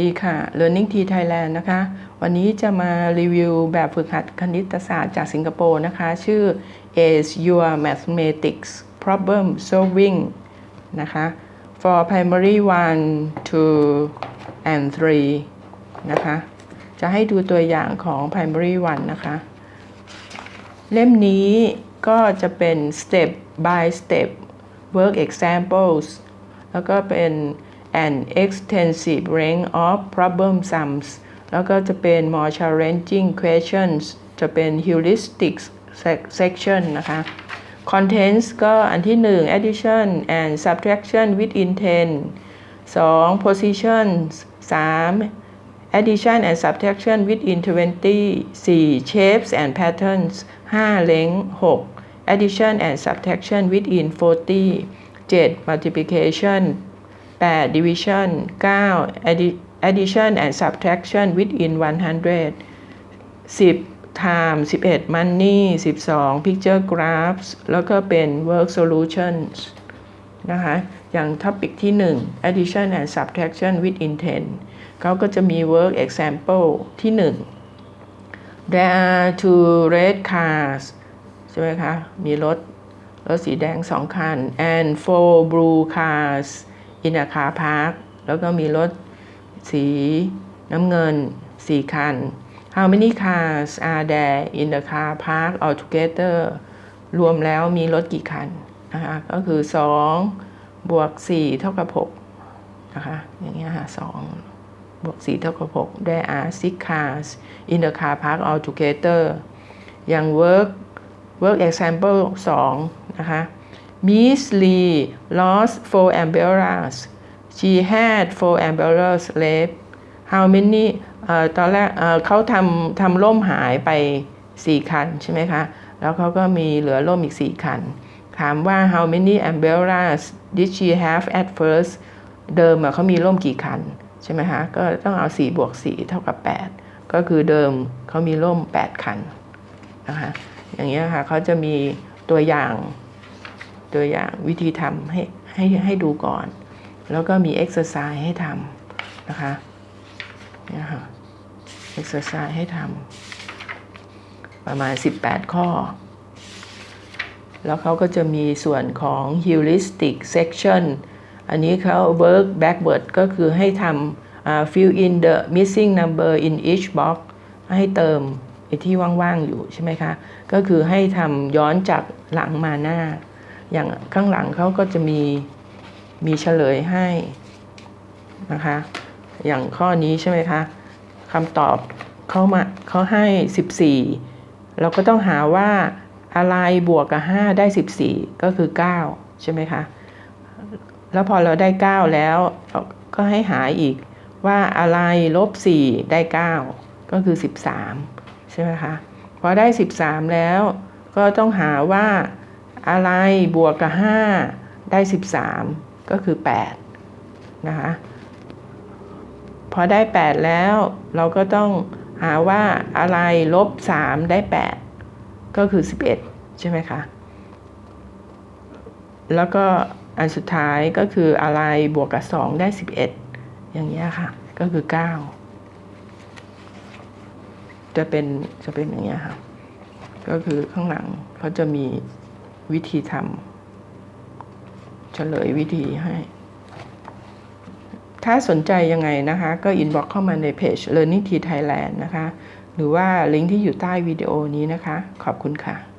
ดีค่ะ Learning T Thailand นะคะ วันนี้จะมารีวิวแบบฝึกหัดคณิตศาสตร์จากสิงคโปร์นะคะ ชื่อ Is Your Mathematics Problem Solving นะคะ for primary 1 2 and 3 นะคะ จะให้ดูตัวอย่างของ primary 1 นะคะ เล่มนี้ก็จะเป็น step by step work examples แล้วก็เป็น an extensive range of problem sums แล้วก็จะเป็น more challenging questions จะเป็น heuristic section นะคะ contents ก็อันที่ 1 addition and subtraction with intent 2 positions 3 addition and subtraction with interventy 4 shapes and patterns 5 length 6 addition and subtraction within 40 7 multiplication 8 division 9 addi- addition and subtraction within 100 10 time 11 money 12 picture graphs แล้วก็เป็น work solutions นะคะ อย่าง topic ที่ 1 addition and subtraction within ten เขาก็จะมี work example ที่ 1 there are two red cars ใช่ไหมคะ มีรถรถสีแดงสองคัน and four blue cars in a car park แล้วก็มีรถสีน้ำเงินสี่คัน how many cars are there in the car park altogether รวมแล้วมีรถกี่คันนะคะก็คือ 2 บวก 4 เท่ากับ6นะคะอย่างเงี้ยค่ะ2บวก 4 เท่ากับ 6 there are six cars in the car park altogether อย่าง work work example 2 นะคะ Miss Lee lost four umbrellas she had four umbrellas left how many เอ่อตอนแรกเอ่อเขาทำทำร่มหายไป 4 คันใช่ไหมคะ แล้วเขาก็มีเหลือร่มอีก 4 คัน ถามว่า how many umbrellas did she have at first เดิมเขามีร่มกี่คัน ใช่ไหมคะ ก็ต้องเอา 4 บวก 4 เท่ากับ 8 ก็คือเดิมเขามีร่ม 8 คันนะคะอย่างเงี้ยค่ะเขาจะมีตัวอย่าง ตัวอย่างวิธีทำให้ให้ให้ดูก่อน แล้วก็มีเอ็กซ์ไซส์ให้ทำนะคะเนี่ยค่ะเอ็กซ์ไซส์ให้ทำประมาณ 18 ข้อ แล้วเขาก็จะมีส่วนของ heuristic section อันนี้เขา work backward ก็คือให้ทำ fill in the missing number in each box ให้เติมไอ้ที่ว่าง ๆ อยู่ใช่ไหมคะ ก็คือให้ทำย้อนจากหลังมาหน้า อย่างข้างหลังเขาก็จะมีมีเฉลยให้นะคะ อย่างข้อนี้ใช่ไหมคะคำตอบเขามาเขาให้ 14 เราก็ต้องหาว่าอะไรบวกกับ 5 ได้ 14 ก็คือ 9 ใช่ไหมคะ แล้วพอเราได้ 9 แล้วก็ให้หาอีกว่าอะไรลบ 4 ได้ 9 ก็คือ 13 ใช่ไหมคะ พอได้ 13 แล้วก็ต้องหาว่า อะไรบวกกับ 5 ได้ 13 ก็คือ 8 นะคะ พอได้ 8 แล้วเราก็ต้องหาว่าอะไรลบ 3 ได้ 8 ก็คือ 11 ใช่ไหมคะ แล้วก็อันสุดท้ายก็คืออะไรบวกกับ 2 ได้ 11 อย่างเงี้ยค่ะ ก็คือ 9 จะเป็นจะเป็นอย่างเงี้ยค่ะ ก็คือข้างหลังเขาจะมี วิธีทำเฉลยวิธีให้ ถ้าสนใจยังไงนะคะ ก็อินบ็อกเข้ามาในเพจ Learning T Thailand นะคะ หรือว่าลิงก์ที่อยู่ใต้วิดีโอนี้นะคะ ขอบคุณค่ะ